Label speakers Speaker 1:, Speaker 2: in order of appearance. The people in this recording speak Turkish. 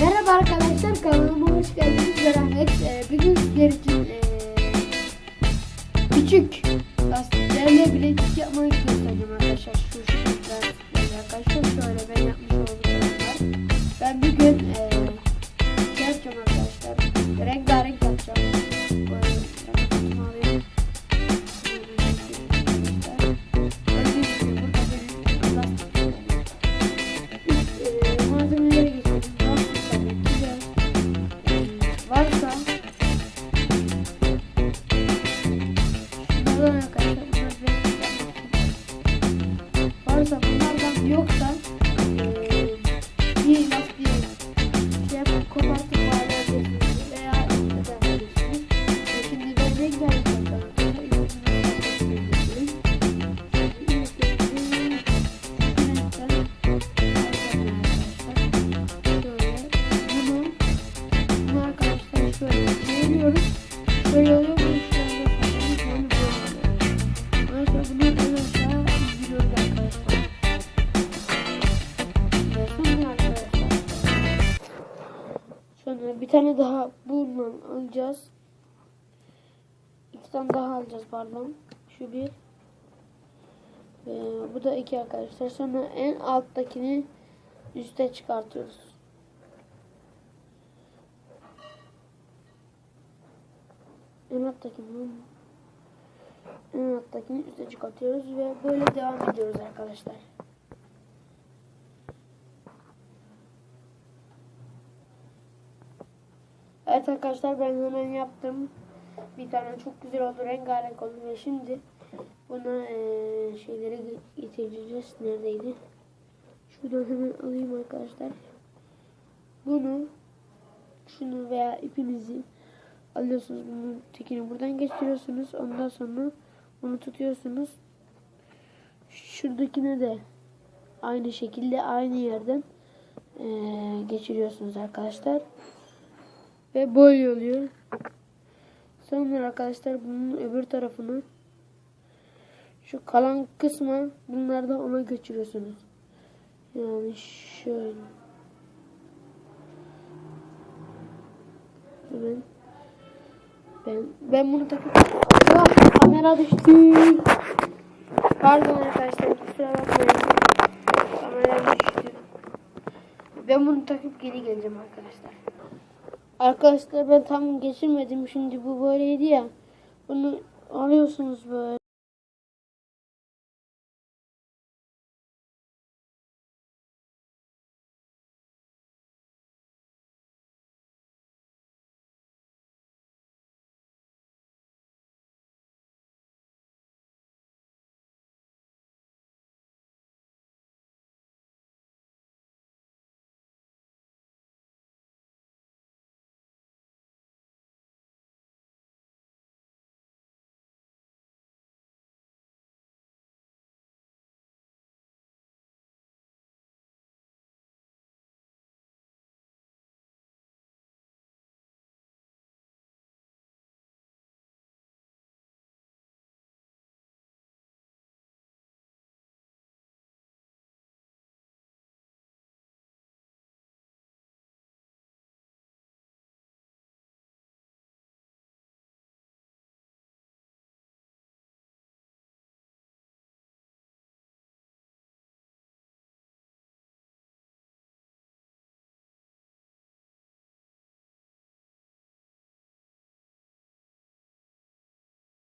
Speaker 1: Merhaba arkadaşlar kanalıma hoş geldiniz ben Ahmet. Ee, bugün sizler için ee, küçük lastiklerle bilezik yapmayı göstereceğim arkadaşlar. Şu şu arkadaşlar şöyle ben yapmış olduğum. Ben bugün ee, varsa bunlardan yoksa ee, bir lastiği şey yapıp kopartıp bağlayabilirsiniz veya yapabilirsiniz. Ee, Şimdi ben renk arkadaşlar. Önce ben bunu arkadaşlar şöyle çeviriyoruz. Şöyle oluyor. Tane daha bundan alacağız. İki tane daha alacağız pardon. Şu bir. Ee, bu da iki arkadaşlar. Sonra en alttakini üste çıkartıyoruz. En alttakini en alttakini üste çıkartıyoruz ve böyle devam ediyoruz arkadaşlar. Evet arkadaşlar ben hemen yaptım. Bir tane çok güzel oldu. Rengarenk oldu ve şimdi buna eee şeyleri getireceğiz. Neredeydi? Şuradan hemen alayım arkadaşlar. Bunu şunu veya ipinizi alıyorsunuz. Bunun tekini buradan geçiriyorsunuz. Ondan sonra bunu tutuyorsunuz. Şuradakine de aynı şekilde aynı yerden eee, geçiriyorsunuz arkadaşlar. Ve böyle oluyor. Sonra arkadaşlar bunun öbür tarafını şu kalan kısma bunları da ona geçiriyorsunuz. Yani şöyle. Hemen ben ben bunu takıp Allah kamera düştü. Pardon arkadaşlar kusura bakmayın. Kamera düştü. Ben bunu takıp geri geleceğim arkadaşlar. Arkadaşlar ben tam geçirmedim. Şimdi bu böyleydi ya. Bunu alıyorsunuz böyle.